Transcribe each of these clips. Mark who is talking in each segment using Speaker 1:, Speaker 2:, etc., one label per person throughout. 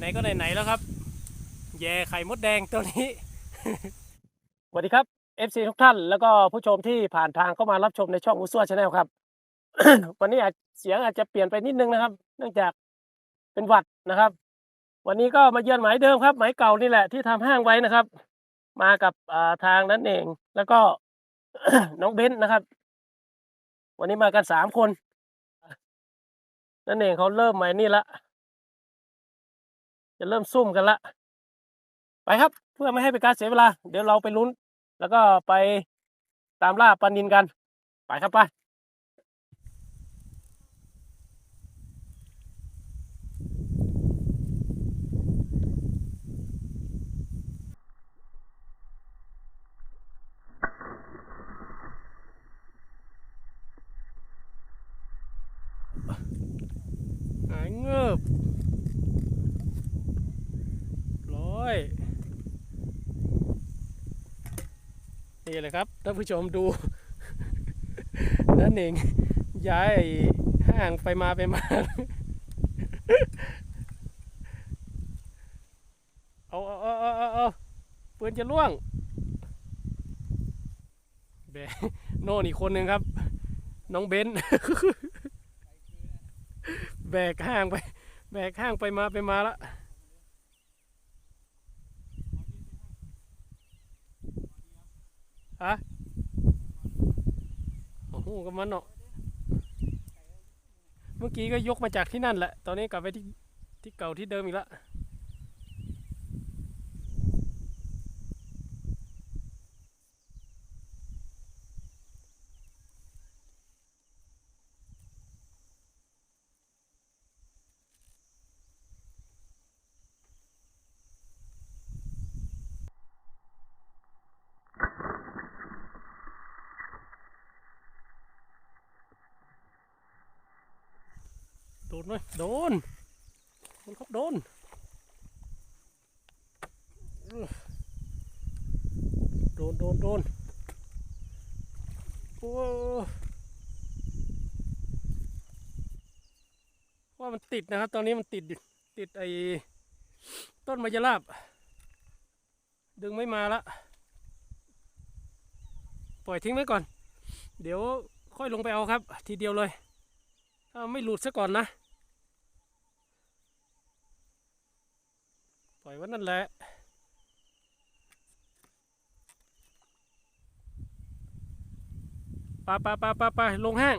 Speaker 1: ไหนๆก็ไหนๆแล้วครับ แย่ไข่มดแดงตัวนี้ สวัสดีครับ FC ทุกท่านแล้วก็ผู้ชมที่ผ่านทางเข้ามารับชมในช่องอุซัวชาแนลครับ วันนี้อาจเสียงอาจจะเปลี่ยนไปนิดนึงนะครับ เนื่องจากเป็นหวัดนะครับ วันนี้ก็มาเยือนหมายเดิมครับ หมายเก่านี่แหละที่ทำห้างไว้นะครับ มากับทางนั้นเอง แล้วก็น้องเบนซ์นะครับ วันนี้มากันสามคน นั่นเองเขาเริ่มใหม่นี่ละ จะเริ่มซุ่มกันละ ไปครับเพื่อไม่ให้เป็นการเสียเวลา เดี๋ยวเราไปลุ้น แล้วก็ไปตามล่าปลานินกัน ไปครับไปหายเงือบร้อ ย นี่เลยครับท่านผู้ชมดู นั่นเอง ย้ายห้างไปมาไปมา เอาเอาเอาเอาเอาปืนจะล่วงแบะโน่นอีกคนหนึ่งครับ น้องเบนแบกห้างไป แบกห้างไปมาไปมาละ ฮะโอ้โหกับมันเนาะเมื่อกี้ก็ยกมาจากที่นั่นแหละ ตอนนี้กลับไปที่ที่เก่าที่เดิมอีกแล้ว โดนไหมโดนโดนครับโดนโดนโดนโดนโอ้ว่ามันติดนะครับ ตอนนี้มันติดติดไอ้ต้นมะยราบ ดึงไม่มาละปล่อยทิ้งไว้ก่อน เดี๋ยวค่อยลงไปเอาครับ ทีเดียวเลย ถ้าไม่หลุดซะก่อนนะ ปล่อยว้นั่นแหละไปไปไปไปไปลงห้าง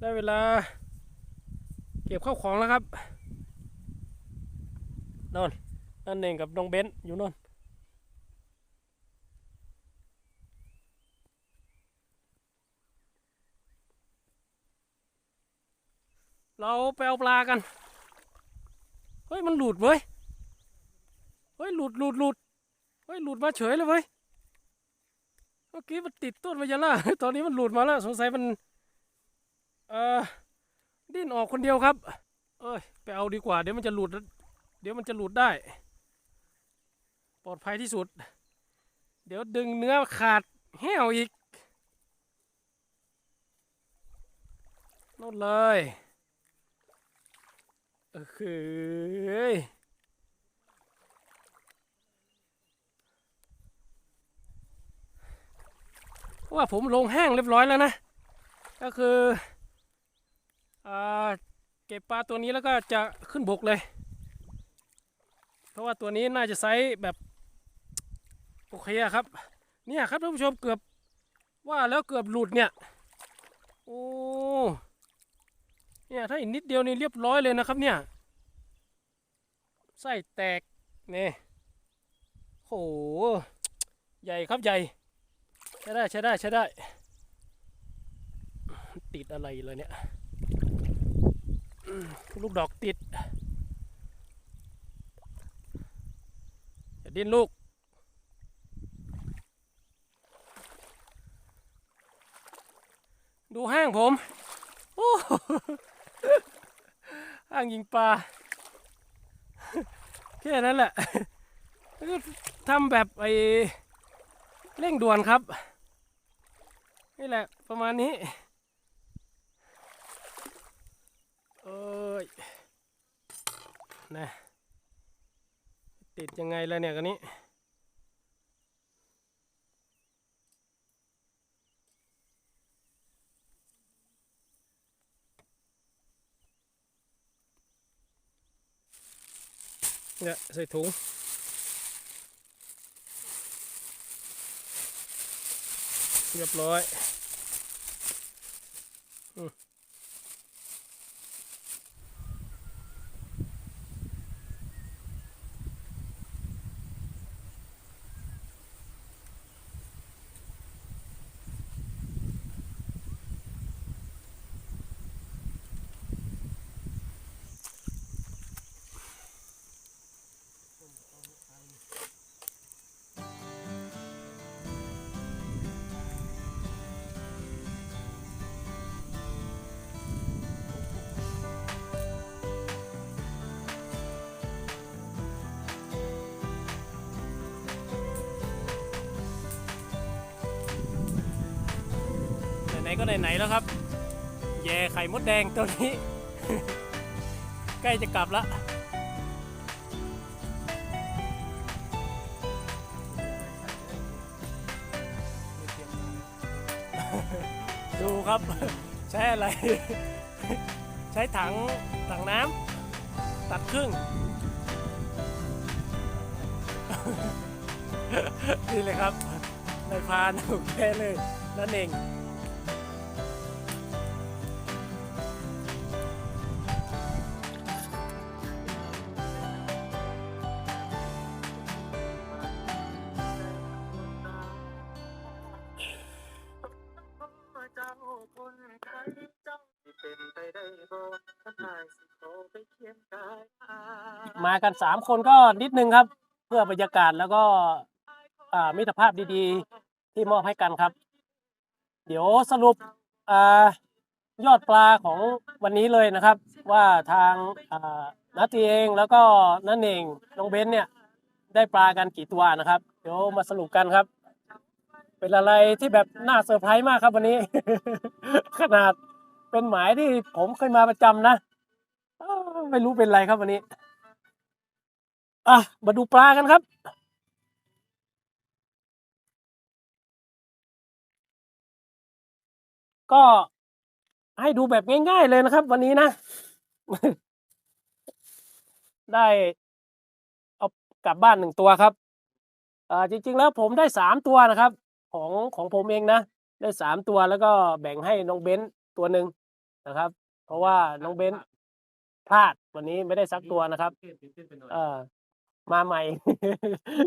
Speaker 1: ได้เวลา เก็บข้าวของแล้วครับนอนนั่นเองกับน้องเบนซ์อยู่นนเราไปเอาปลากัน เฮ้ยมันหลุดเว้ย เฮ้ยหลุดหลุดหลุดเฮ้ยหลุดมาเฉยเลยเว้ย เมื่อกี้มันติดต้นมะยาล่าตอนนี้มันหลุดมาแล้วสงสัยมัน เอ่อ ดิ้นออกคนเดียวครับ เอ้ยไปเอาดีกว่าเดี๋ยวมันจะหลุด เดี๋ยวมันจะหลุดได้ ปลอดภัยที่สุด เดี๋ยวดึงเนื้อขาดแห้วอีกนู่นเลย คือว่าผมลงแห้งเรียบร้อยแล้วนะ ก็คืออ่าเก็บปลาตัวนี้แล้วก็จะขึ้นบกเลย เพราะว่าตัวนี้น่าจะไซส์แบบ โอเคครับ เนี่ยครับท่านผู้ชมเกือบว่าแล้วเกือบหลุดเนี่ย โอ้ เนี่ยถ้าอีกนิดเดียวนี่เรียบร้อยเลยนะครับเนี่ย ไส้แตกนี่โหใหญ่ครับใหญ่ใช้ได้ใช้ได้ใช้ได้ ติดอะไรเลยเนี่ยลูกดอกติดอย่าดิ้นลูกดูห้างผม โอ้ ห้างยิงปลา ค่นั้นแหละก็ทำแบบไอเร่งด่วนครับ นี่แหละประมาณนี้เอ้ยนะติดยังไงแล้วเนี่ยกันนี้ เนี่ยใส่ถุงเรียบร้อยอืม นๆก็ไหนๆแล้วครับ แย่ไข่มดแดงตัวนี้ ใกล้จะกลับละดูครับ ใช้อะไร ใช้ถังถังน้ำตัดครึ่ง นี่เลยครับในพานโอเคเลยนั่นเอง มากันสามคนก็นิดนึงครับ เพื่อบรรยากาศแล้วก็มิตรภาพดีๆ ที่มอบให้กันครับ เดี๋ยวสรุปอยอดปลาของวันนี้เลยนะครับ ว่าทางนัตตีเองแล้วก็นั่นเองน้องเบนเนี่ย ได้ปลากันกี่ตัวนะครับ เดี๋ยวมาสรุปกันครับ เป็นอะไรที่แบบน่าเซอร์ไพรส์มากครับวันนี้ ขนาดเป็นหมายที่ผมเคยมาประจำนะไม่รู้เป็นไรครับวันนี้ อะ มาดูปลากันครับ ก็ให้ดูแบบง่าย ๆ เลยนะครับ วันนี้นะ ได้เอากลับบ้านหนึ่งตัวครับอ่าจริง ๆ แล้วผมได้สามตัวนะครับ ของของผมเองนะ ได้สามตัวแล้วก็แบ่งให้น้องเบนตัวหนึ่งนะครับ เพราะว่าน้องเบนพลาดวันนี้ไม่ได้สักตัวนะครับ เออ มาใหม่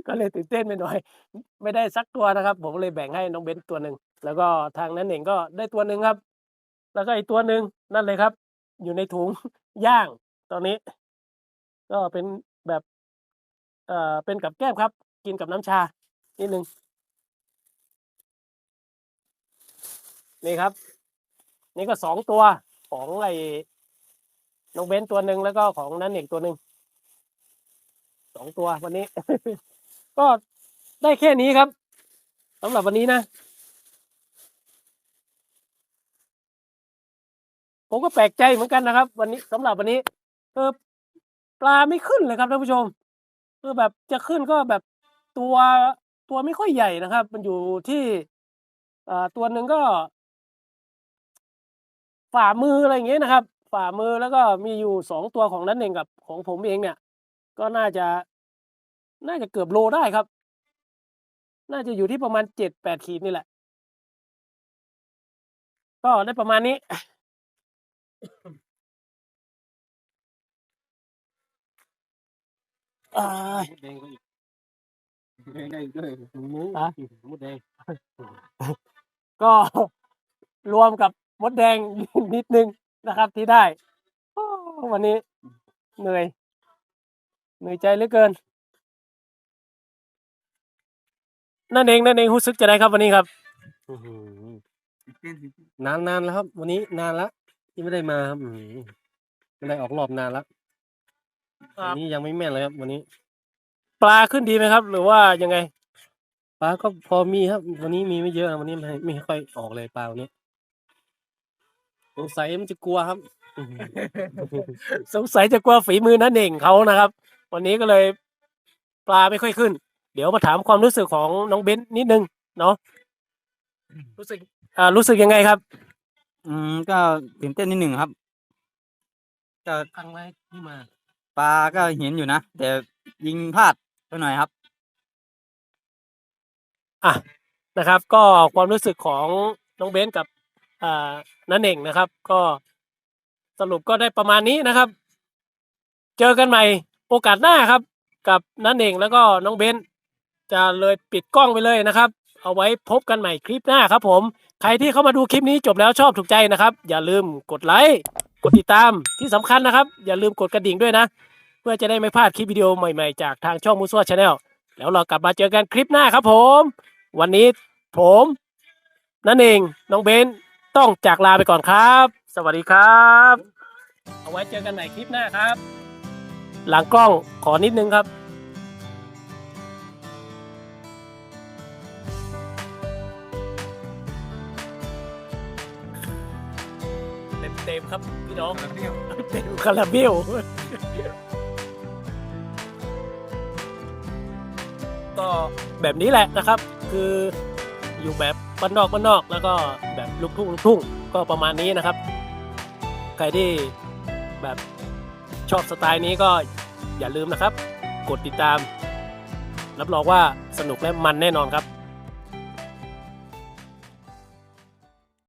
Speaker 1: ก็เลยตื่นเต้นไปหน่อย ไม่ได้สักตัวนะครับ ผมเลยแบ่งให้น้องเบนตัวหนึ่งแล้วก็ทางนั้นเองก็ได้ตัวหนึ่งครับ แล้วก็อีกตัวหนึ่งนั่นเลยครับ อยู่ในถุงย่างตอนนี้ ก็เป็นแบบเอ่อเป็นกับแก้มครับ กินกับน้ำชานิดนึงนี่ครับ นี่ก็สองตัวของไอ้น้องเบนตัวหนึ่งแล้วก็ของนั้นเองตัวหนึ่ง สองตัววันนี้ ก็ได้แค่นี้ครับสำหรับวันนี้นะ ผมก็แปลกใจเหมือนกันนะครับ วันนี้สำหรับวันนี้เออปลาไม่ขึ้นเลยครับท่านผู้ชมคือแบบจะขึ้นก็แบบตัวตัวไม่ค่อยใหญ่นะครับ มันอยู่ที่อ่าตัวหนึ่งก็ ฝ่ามืออะไรอย่างเงี้ยนะครับ ฝ่ามือแล้วก็มีอยู่สองตัวของนั้นเองกับของผมเองเนี่ย ก็น่าจะ น่าจะเกือบโลได้ครับ น่าจะอยู่ที่ประมาณเจ็ดแปดขีดนี่แหละ ก็ได้ประมาณนี้ อ่า
Speaker 2: มดแดงก็อีกมดแดงได้อีกด้วยมุ้ง
Speaker 1: อะ
Speaker 2: มดแดง
Speaker 1: ก็ รวมกับมดแดง นิดนึงนะครับที่ได้โอ้วันนี้เหนื่อย เหนื่อยใจเหลือเกิน นั่นเองนั่นเองรู้สึกจะได้ครับวันนี้ครับ
Speaker 2: เต้น
Speaker 1: นานนานแล้วครับ วันนี้นานละที่ไม่ได้มาครับอืมไม่ได้ออกรอบนานละวันนี้ยังไม่แม่นเลยครับ วันนี้ ปลาขึ้นดีไหมครับ หรือว่ายังไง ปลาก็พอมีครับ วันนี้มีไม่เยอะนะวันนี้ไม่ไม่ค่อยออกเลยปลาวันนี้สงสัยมันจะกลัวครับ สงสัยจะกลัวฝีมือนั่นเองเขานะครับ วันนี้ก็เลยปลาไม่ค่อยขึ้น เดี๋ยวมาถามความรู้สึกของน้องเบนซ์นิดนึงเนาะรู้สึกอ่ารู้สึกยังไงครับ
Speaker 3: อืมก็ตื่นเต้นนิดหนึ่งครับก็
Speaker 1: ครั้งแรกที่มา
Speaker 3: ปลาก็เห็นอยู่นะ แต่ยิงพลาดไปหน่อยครับ
Speaker 1: อะนะครับ ก็ความรู้สึกของน้องเบนซ์กับอ่านั่นเองนะครับ ก็สรุปก็ได้ประมาณนี้นะครับ เจอกันใหม่ โอกาสหน้าครับ กับนั่นเองแล้วก็น้องเบนจะเลยปิดกล้องไปเลยนะครับ เอาไว้พบกันใหม่คลิปหน้าครับผม ใครที่เข้ามาดูคลิปนี้จบแล้วชอบถูกใจนะครับ อย่าลืมกดไลค์กดติดตามที่สำคัญนะครับ อย่าลืมกดกระดิ่งด้วยนะ เพื่อจะได้ไม่พลาดคลิปวิดีโอใหม่ๆ จากทางช่องมูสวชาแนลแล้วเรากลับมาเจอกันคลิปหน้าครับผม วันนี้ผมนั่นเองน้องเบนต้องจากลาไปก่อนครับ สวัสดีครับ เอาไว้เจอกันใหม่คลิปหน้าครับ หลังกล้องขอนิดนึงครับเต็มเต็มๆครับพี่น้องเต็มคาราเบลก็แบบนี้แหละนะครับ คืออยู่แบบบ้านนอกบ้านนอก แล้วก็แบบลูกทุ่งลูกทุ่งก็ประมาณนี้นะครับ ใครที่แบบ ชอบสไตล์นี้ก็อย่าลืมนะครับ กดติดตาม รับรองว่าสนุกและมันแน่นอนครับ